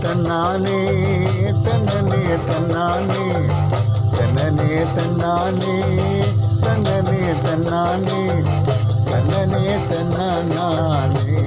தன்னானே தன்னனே தன்னானே. தன்னனே தன்னானே தன்னனே தன்னானே. தன்னனே தன்னானே.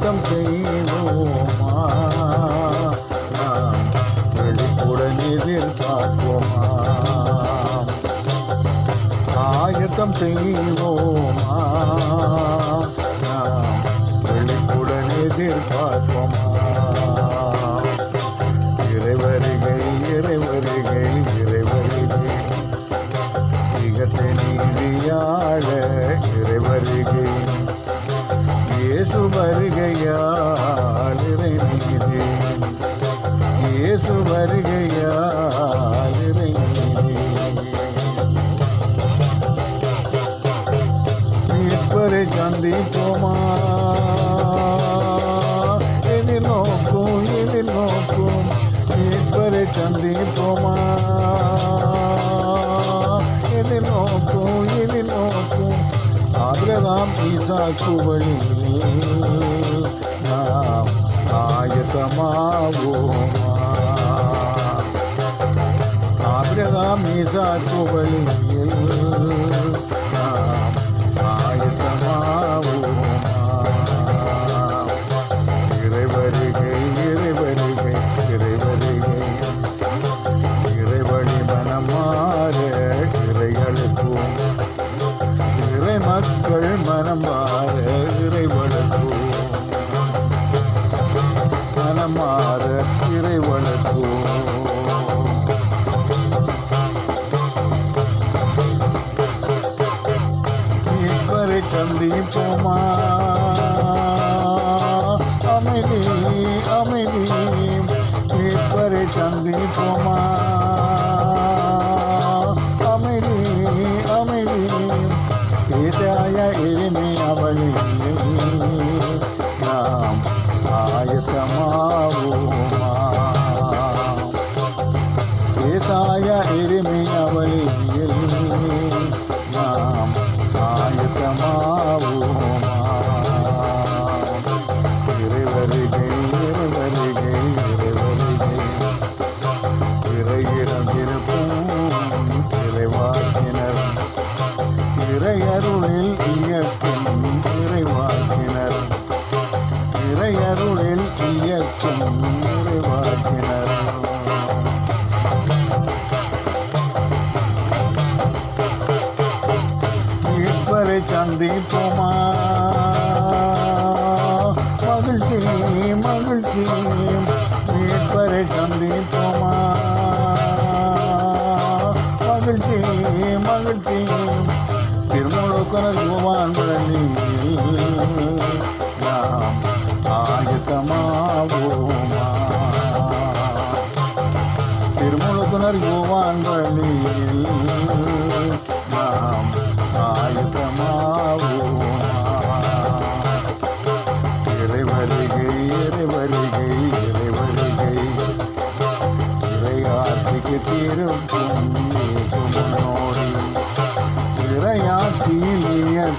ஆயத்தம் செய்வோமா? நாம் வெளிப்புடன் எதிர்பார்ப்போமா? ஆயத்தம் செய்வோமா? நாம் வெளிப்புடன் எதிர்பார்ப்போமா? இறைவருகை இறைவருகை இறைவருகை. மிகத்தை நீதியாள இறைவருகை. வருகையால் இறை இயேசு வருகையால் இறை மீட்பரை சந்திப்போமா எதிர்நோக்கும் எதிர்நோக்கும் மீட்பரை சந்திப்போமா நாம் ஈசாக்கு வழியில் நாம் நாயகமாவோமா ஆபிரகாம் ஈசாக்கு வழியில் சந்திப்போமா அமைதி அமைதி மீட்பரை சந்திப்போமா அமைதி அமைதி ஏசாய எளிமை அவளில் நாம் ஆயத்தமாவோமா ஏசாய எளிமை அவளில் மகிழ்ச்சி மீட்பரை சந்திப்போமா மகிழ்ச்சி மகிழ்ச்சி. திருமுழுக்கன யுவான் நாம்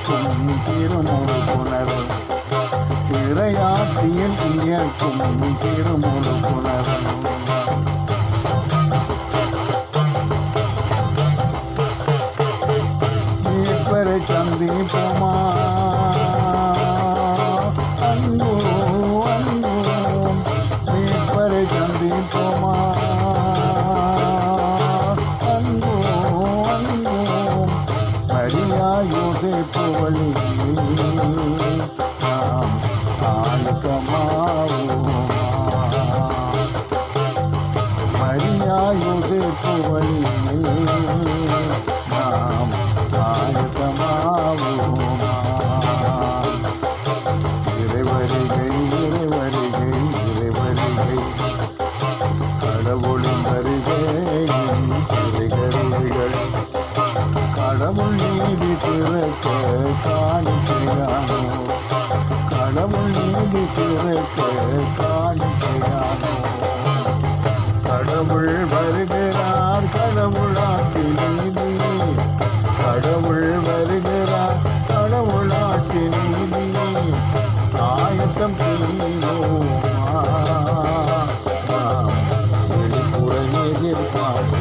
இயக்கும் திருமுழுக்குணர் இறையாட்சியில் இயக்கும் திருமுழுக்குணர் புணரும் சந்திப்போமா? மரியா யோசிப்பு வழியில் நாம் ஆயுதமாவோமா மரியா யோசிப்பு திறக்க காலு பிரானோ கடவுள் நீதி திறக்க காலு பிரானோ கடவுள் வருகிறார் கடவுளாக்கு நீதி கடவுள் வருகிறார் கடவுளாக்கு நீதி ஆயத்தம் செய்வோம்? எதிர்பார்ப்பு